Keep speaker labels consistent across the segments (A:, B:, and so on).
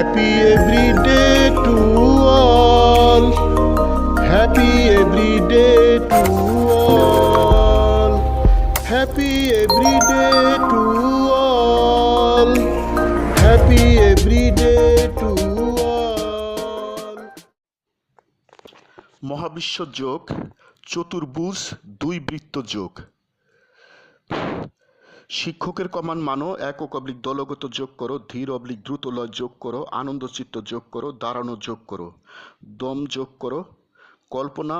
A: Happy every day to all. Happy every day to all. Happy every day to all. Happy every day to all.
B: মহাবিশ্ব যোগ চতুর্ভুজ দুই বৃত্ত যোগ শিক্ষকের কমান মানো, একক অবলিক দলগত যোগ করো, ধীর অবলিক দ্রুত লয় যোগ করো আনন্দচিত্ত যোগ করো, দাঁড়ানো যোগ করো, দম যোগ করো, কল্পনা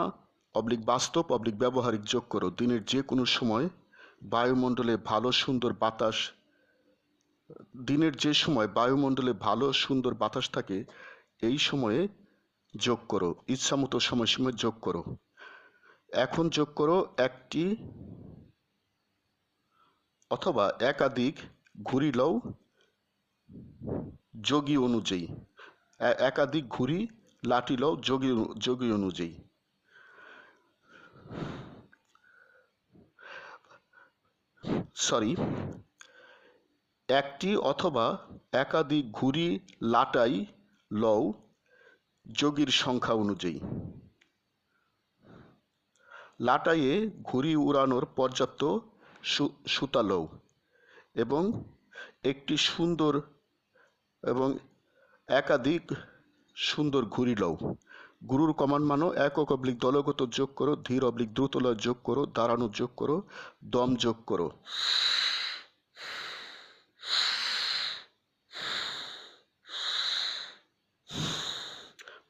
B: অবলিক বাস্তব, অবলিক ব্যবহারিক যোগ করো, দিনের যে কোনো সময় বায়ুমণ্ডলে ভালো, সুন্দর বাতাস, দিনের যে সময় বায়ুমণ্ডলে ভালো, সুন্দর বাতাস থাকে, এই সময়ে যোগ করো, ইচ্ছামতো সময়সীমা যোগ করো। এখন যোগ করো একটি অথবা একাধিক ঘুড়ি লও যোগী অনুযায়ী একাধিক ঘুড়ি লাঠি লও যোগী যোগী অনুযায়ী। সরি একটি অথবা একাধিক ঘুড়ি লাটাই লও যোগীর সংখ্যা অনুযায়ী। লাটাইয়ে ঘুড়ি উড়ানোর পর্যাপ্ত সু- সুতা এবং একটি সুন্দর এবং একাধিক সুন্দর ঘুরি লও গুরুর কমান মানো, একক অবলিক দলগত যোগ করো, ধীর অবলিক দ্রুতলয় যোগ করো, দাঁড়ানো যোগ করো, দম যোগ করো।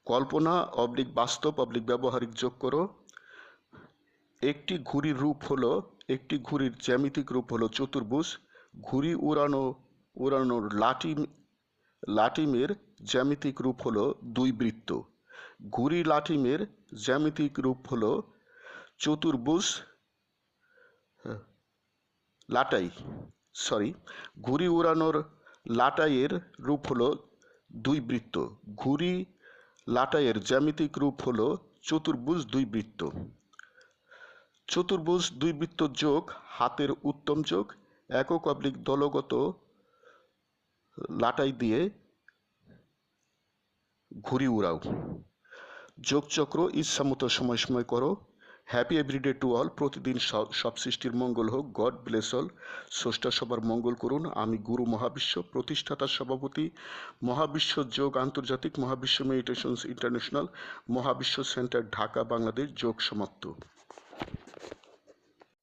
B: কল্পনা, অবলিক বাস্তব, অবলিক ব্যবহারিক যোগ করো। একটি ঘুড়ির রূপ হলো একটি ঘুড়ির জ্যামিতিক রূপ হলো চতুর্ভুজ। ঘুড়ি উড়ানো, উড়ানোর লাঠি লাটিমের জ্যামিতিক রূপ হলো দুই বৃত্ত। ঘুড়ি লাটিমের জ্যামিতিক রূপ হলো চতুর্ভুজ, লাটাই সরি ঘুড়ি উড়ানোর লাটাইয়ের রূপ হলো দুই বৃত্ত। ঘুড়ি লাটাইয়ের জ্যামিতিক রূপ হলো চতুর্ভুজ দুই বৃত্ত। চতুর্ভুজ দুই বৃত্ত যোগ, হাতের উত্তম যোগ, একক অবলিক দলগত লাটাই দিয়ে ঘুরি উড়াও। যোগচক্র ইচ্ছামতো সময় সময় করো। হ্যাপি এভরিডে টু অল প্রতিদিন সব- সৃষ্টির মঙ্গল হোক। গড ব্লেস অল স্রষ্টা সবার মঙ্গল করুন। আমি গুরু মহাবিশ্ব, প্রতিষ্ঠাতা সভাপতি, মহাবিশ্ব যোগ আন্তর্জাতিক মহাবিশ্ব মেডিটেশনস ইন্টারন্যাশনাল মহাবিশ্ব সেন্টার ঢাকা, বাংলাদেশ, যোগ সমাপ্ত।